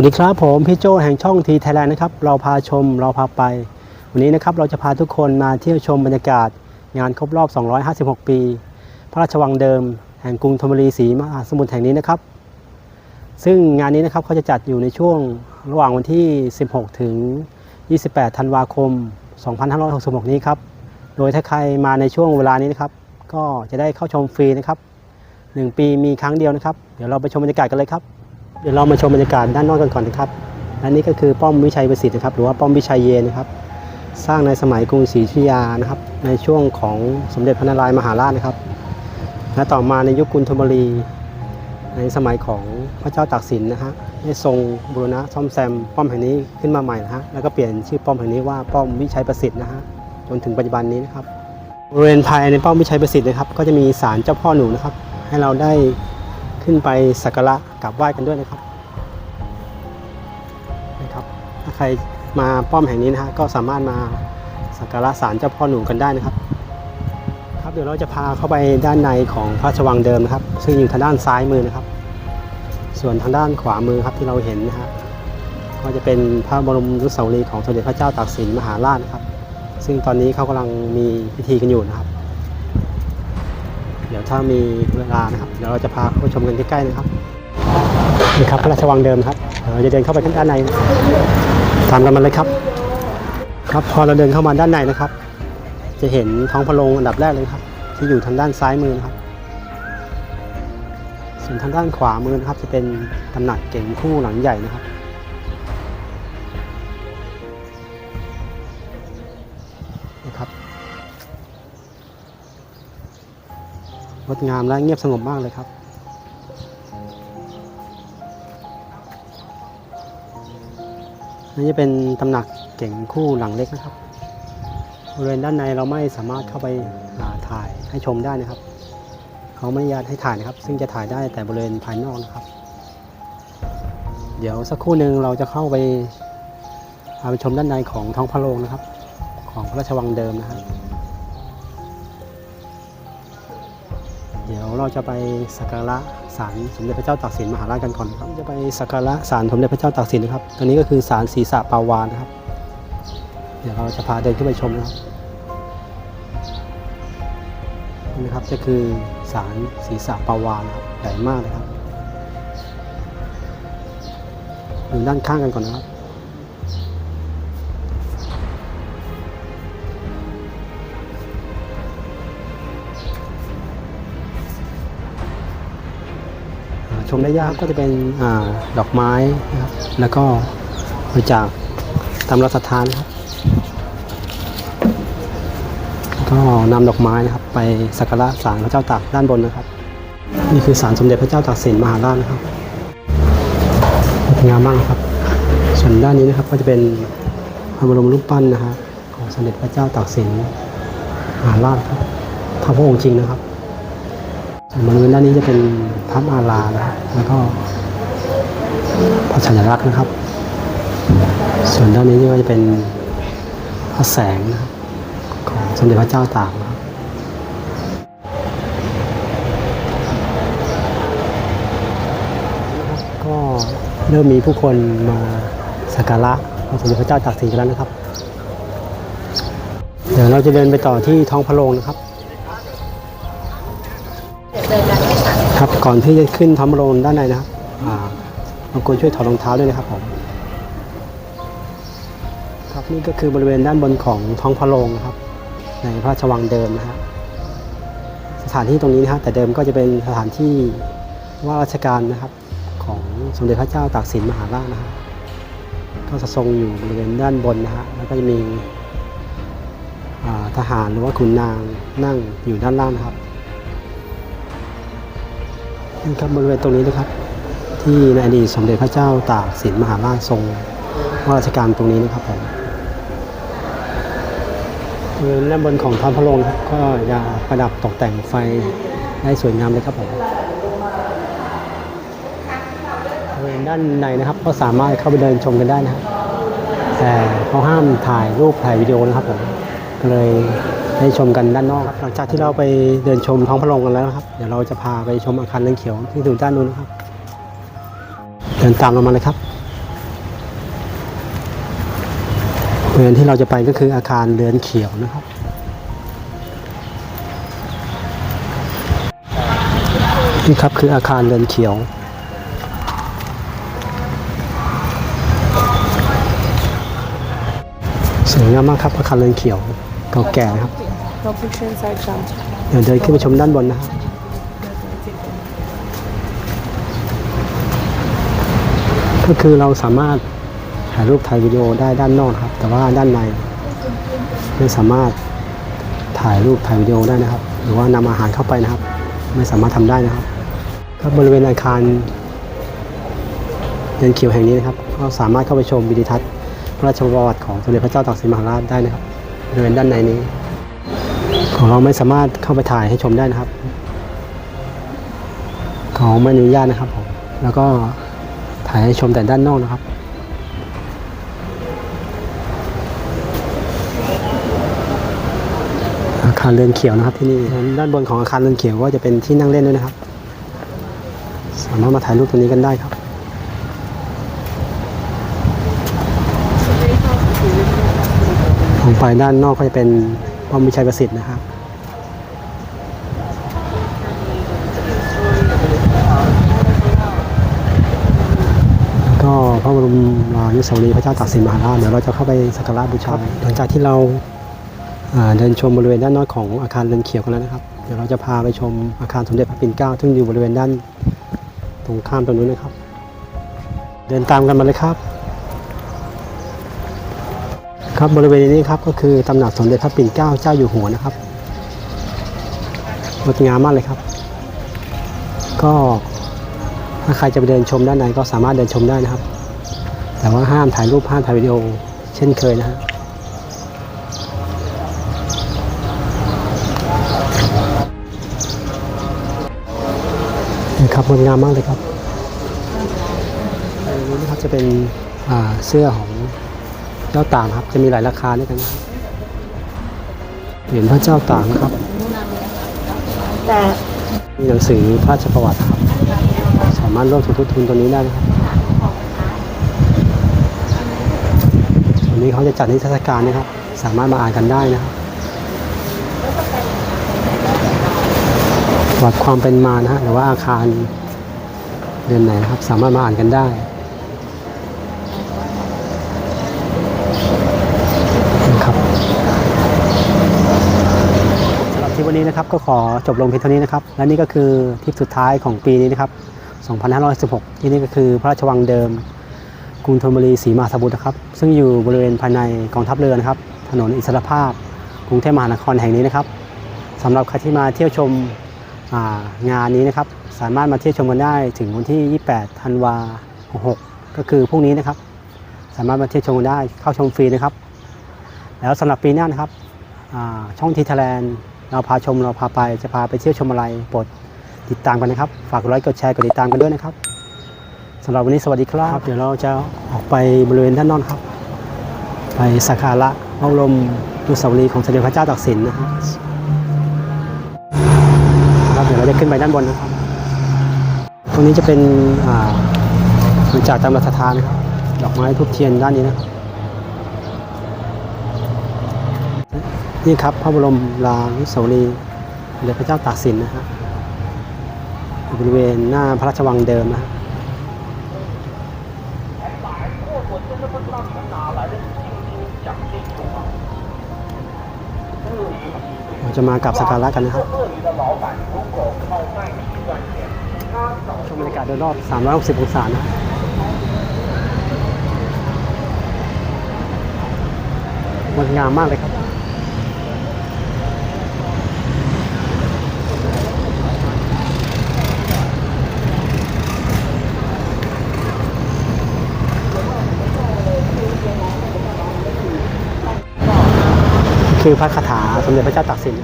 วัสดีครับผมพี่โจแห่งช่องทีไทยแลนด์นะครับเราพาชมเราพาไป วันนี้นะครับเราจะพาทุกคนมาเที่ยวชมบรรยากาศ งานครบรอบ 256 ปี พระราชวังเดิม แห่งกรุงธนบุรีศรีมหาสมุทรแห่งนี้นะครับ ซึ่งงานนี้นะครับเขาจะจัดอยู่ในช่วงระหว่างวันที่ 16 ถึง 28 ธันวาคม 2566 นี้ครับโดยถ้าใครมาในช่วงเวลานี้นะครับ ก็จะได้เข้าชมฟรีนะครับ 1 ปีมีครั้งเดียวนะครับ เดี๋ยวเราไปชมบรรยากาศกันเลยครับ เดี๋ยวเรามาชมบรรยากาศด้านนอกกันก่อนนะครับและนี่ก็คือป้อมวิชัยประสิทธิ์นะครับ หรือว่าป้อมวิชัยเยนนะครับ สร้างในสมัยกรุงศรีอยุธยานะครับ ในช่วงของสมเด็จพระนารายณ์มหาราชนะครับ และต่อมาในยุคกรุงธนบุรี ในสมัยของพระเจ้าตากสินนะฮะได้ทรงบูรณะซ่อมแซมป้อมแห่งนี้ขึ้นมาใหม่นะฮะแล้วก็เปลี่ยนชื่อป้อมแห่งนี้ว่าป้อมวิชัยประสิทธิ์นะฮะจนถึงปัจจุบันนี้นะครับบริเวณภายในป้อมวิชัยประสิทธิ์นะครับ ก็จะมีศาลเจ้าพ่อหนูนะครับ ให้เราได้ ขึ้นไปสักการะกราบไหว้กันด้วยนะครับนะครับ ถ้าใครมาป้อมแห่งนี้นะฮะก็สามารถมาสักการะศาลเจ้าพ่อหนูกันได้นะครับ ครับเดี๋ยวเราจะพาเข้าไปด้านในของพระราชวังเดิมนะครับ ซึ่งอยู่ทางด้านซ้ายมือนะครับ ส่วนทางด้านขวามือครับที่เราเห็นนะฮะก็จะเป็นพระบรมรุสาวรีของสมเด็จพระเจ้าตากสินมหาราชนะครับ ซึ่งตอนนี้เขากำลังมีพิธีกันอยู่นะครับ ดี๋ยวถ้ามีเวลานะครับเดี๋ยวเราจะพาเข้ชมกันใกล้ๆนะครับนี่ครับพระราชวังเดิมครับเดี๋ยวเราจะเดินเข้าไปด้านในตามกันมาเลยครับ ครับพอเราเดินเข้ามาด้านในนะครับ จะเห็นท้องพระโรงอันดับแรกเลยครับ ที่อยู่ทางด้านซ้ายมือนะครับ ส่วนทางด้านขวามือนะครับ จะเป็นตำหนักเก่งคู่หลังใหญ่นะครับนะครับ งดงามและเงียบสงบมากเลยครับ นี่จะเป็นตำหนักเก่งคู่หลังเล็กนะครับบริเวณด้านในเราไม่สามารถเข้าไปาถ่ายให้ชมได้นะครับ เขาไม่อนุญาตให้ถ่ายนะครับ ซึ่งจะถ่ายได้แต่บริเวณภายนอกนะครับ เดี๋ยวสักครู่หนึ่งเราจะเข้าไปพาไปชมด้านในของท้องพระโรงนะครับ ของพระราชวังเดิมนะครับ เราจะไปสักการะศาลสมเด็จพระเจ้าตากสินมหาราชกันก่อนครับจะไปสักการะศาลสมเด็จพระเจ้าตากสินนะครับตัวนี้ก็คือศาลศรีษะปาวานะครับ เดี๋ยวเราจะพาเดินขึ้นไปชมนะครับนี่นะครับจะคือศาลศรีษะปาวานครับใหญ่มากเลยครับดูด้านข้างกันก่อนนะครับ ชมได้ยากก็จะเป็นอดอกไม้นะครับแล้วก็บริจาคตามรัศทานครับก็นำดอกไม้นะครับ ไปสักการะศาลพระเจ้าตากด้านบนนะครับ นี่คือศาลสมเด็จพระเจ้าตากสินมหาราชนะครับงามมากครับ ส่วนด้านนี้นะครับก็จะเป็นพระบรมรูปปั้นนะฮะของสมเด็จพระเจ้าตากสินมหาราชครับพระพระองค์จริงนะครับ บริเวณด้านนี้จะเป็นพระอารานะครับแล้วก็พระสัญลักษณ์นะครับ ส่วนด้านนี้ก็จะเป็นพระแสงนะครับของสมเด็จพระเจ้าตากนะครับก็เริ่มมีผู้คนมาสักการะพระสมเด็จพระเจ้าตากสินกันแล้วนะครับ เดี๋ยวเราจะเดินไปต่อที่ท้องพระโรงนะครับ ครับก่อนที่จะขึ้นทำโรงด้านในนะครับอ่ารบกวนช่วยถอดรองเท้าด้วยนะครับผมครับนี่ก็คือบริเวณด้านบนของท้องพระโรงนะครับ ในพระราชวังเดิมนะฮะสถานที่ตรงนี้นะฮะแต่เดิมก็จะเป็นสถานที่ว่าราชการนะครับของสมเด็จพระเจ้าตากสินมหาราชนะฮะก็จะทรงอยู่บริเวณด้านบนนะฮะแล้วก็จะมีทหารหรือว่าขุนนางนั่งอยู่ด้านล่างนะครับ ครับบริเวณตรงนี้นะครับ ที่ในอดีตสมเด็จพระเจ้าตากสินมหาราชทรงว่าราชการตรงนี้นะครับผมบริเวณด้านบนของท้องพระโรงครับก็จะประดับตกแต่งไฟได้สวยงามเลยครับผมบริเวณด้านในนะครับก็สามารถเข้าไปเดินชมกันได้นะครับแต่เขาห้ามถ่ายรูปถ่ายวิดีโอนะครับผมก็เลย ให้ชมกันด้านนอกครับหลังจากที่เราไปเดินชมท้องพระโรงกันแล้วครับ เดี๋ยวเราจะพาไปชมอาคารเรือนเขียวที่อยู่ด้านนู้นครับเดินตามเรามาเลยครับเรือนที่เราจะไปก็คืออาคารเรือนเขียวนะครับนี่ครับคืออาคารเรือนเขียวสวยงามมากครับอาคารเรือนเขียวเก่าแก่ครับ No picture inside jump. เดี๋ยวเดินขึ้นไปชมด้านบนนะครับก็คือเราสามารถถ่ายรูปถ่ายวิดีโอได้ด้านนอกครับ แต่ว่าด้านในไม่สามารถถ่ายรูปถ่ายวิดีโอได้นะครับ หรือว่านำอาหารเข้าไปนะครับ ไม่สามารถทำได้นะครับก็บริเวณอาคารเดินเขียวแห่งนี้นะครับก็สามารถเข้าไปชมวิดีทัศน์พระราชประวัติของสมเด็จพระเจ้าตากสินมหาราชได้นะครับบริเวณด้านในนี้ ของเราไม่สามารถเข้าไปถ่ายให้ชมได้นะครับ เขาไม่อนุญาตนะครับผมแล้วก็ถ่ายให้ชมแต่ด้านนอกนะครับอาคารเรือนเขียวนะครับที่นี่ด้านบนของอาคารเรือนเขียวก็จะเป็นที่นั่งเล่นด้วยนะครับ สามารถมาถ่ายรูปตรงนี้กันได้ครับออกไปด้านนอกก็จะเป็น ป้อมวิชัยประสิทธิ์นะครับก็พระบรมรานุสาวรีย์พระเจ้าตากสินมหาราชเดี๋ยวเราจะเข้าไปสักการะบูชาหลังจากที่เราอ่าเดินชมบริเวณด้านนอกของอาคารเรือนเขียวกันแล้วนะครับ เดี๋ยวเราจะพาไปชมอาคารสมเด็จพระปิ่นเกล้าซึ่งอยู่บริเวณด้านตรงข้ามตรงนู้นนะครับ เดินตามกันมาเลยครับ ครับบริเวณนี้ครับก็คือตำหนักสมเด็จพระปิ่นเกล้าเจ้าอยู่หัวนะครับงดงามมากเลยครับ ก็ถ้าใครจะไปเดินชมด้านในก็สามารถเดินชมได้นะครับ แต่ว่าห้ามถ่ายรูปห้ามถ่ายวิดีโอเช่นเคยนะฮะนี่ครับงดงามมากเลยครับอันนี้นะครับจะเป็นเสื้อของ เจ้าต่างครับจะมีหลายราคาด้วยกันนะครับเหรียญพระเจ้าต่างนะครับ แต่มีหนังสือพระราชประวัติครับ สามารถร่วมสมทบทุนตัวนี้ได้นะครับวันนี้เขาจะจัดนิทรรศการนะครับ สามารถมาอ่านกันได้นะครับประวัติความเป็นมานะฮะหรือว่าอาคารเดือนไหนนะครับ สามารถมาอ่านกันได้ นะครับสำหรับทริปวั นี้นะครับก็ขอจบลงเพียงเท่านี้นะครับ และนี่ก็คือทริปสุดท้ายของปีนี้นะครับ 2516 ที่นี่ก็คือพระราชวังเดิมกรุงธนบุรีศรีมาสมุทรนะครับ ซึ่งอยู่บริเวณภายในกองทัพเรือนะครับ ถนนอิสรภาพ กรุงเทพมหานครแห่งนี้นะครับสำหรับใครที่มาเที่ยวชมงานนี้นะครับ สามารถมาเที่ยวชมกันได้ถึงวันที่ 28 ธันวา66 ก็คือพรุ่งนี้นะครับ สามารถมาเที่ยวชมกันได้เข้าชมฟรีนะครับ แล้วสำหรับปีหน้านะครับช่องทีทแลนด์ เราพาชมเราพาไปจะพาไปเที่ยวชมอะไรโปรดติดตามกันนะครับ ฝากกดไลค์กดแชร์กดติดตามกันด้วยนะครับสำหรับวันนี้สวัสดีครับ เดี๋ยวเราจะออกไปบริเวณด้านนอกครับ ไปสักการะพระบรมอนุสาวรีย์ของสมเด็จพระเจ้าตากสินนะครับครับเดี๋ยวเราจะขึ้นไปด้านบนนะครับตรงนี้จะเป็นอ่าจาคตามรัชทานนะครับดอกไม้ทุบเทียนด้านนี้นะครับ นี่ครับพระบรมรานุสาวรีย์เด็จพระเจ้าตากสินนะฮะอยู่บริเวณหน้าพระราชวังเดิมนะฮะเราจะมากราบสักการะกันนะครับชมบรรยากาศโดยรอบ 360 องศานะงดงามมากเลยครับ คือพระคาถาสมเด็จพระเจ้าตากสิน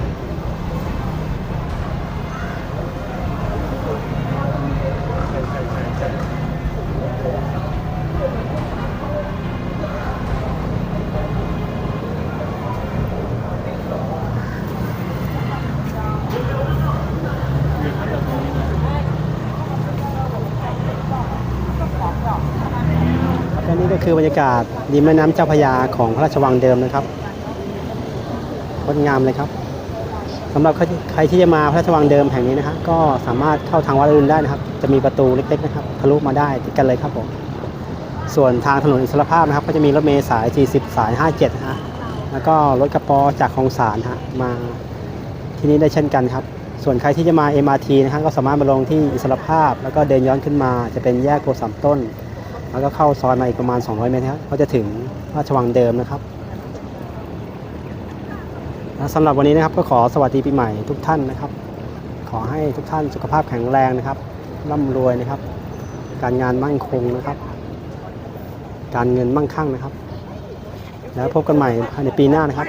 และนี่ก็คือบรรยากาศริมแม่น้ำเจ้าพยาของพระราชวังเดิมนะครับ งดงามเลยครับสำหรับใครที่จะมาพระราชวังเดิมแห่งนี้นะฮะก็สามารถเข้าทางวัดอรุณได้นะครับ จะมีประตูเล็กๆนะครับทะลุมาได้ติดกันเลยครับผมส่วนทางถนนอิสรภาพนะครับ ก็จะมีรถเมล์สาย 40 สาย 57 ฮะ แล้วก็รถกระป๋อจากคลองสานฮะมาที่นี่ได้เช่นกันครับ ส่วนใครที่จะมา MRT นะครับก็สามารถมาลงที่อิสรภาพ แล้วก็เดินย้อนขึ้นมาจะเป็นแยกโกสามต้น แล้วก็เข้าซอยมาอีกประมาณ 200 เมตรครับก็จะถึงราชวังเดิมนะครับ สำหรับวันนี้นะครับก็ขอสวัสดีปีใหม่ทุกท่านนะครับ ขอให้ทุกท่านสุขภาพแข็งแรงนะครับร่ำรวยนะครับ การงานมั่นคงนะครับ การเงินมั่งคั่งนะครับ แล้วพบกันใหม่ภายในปีหน้านะครับ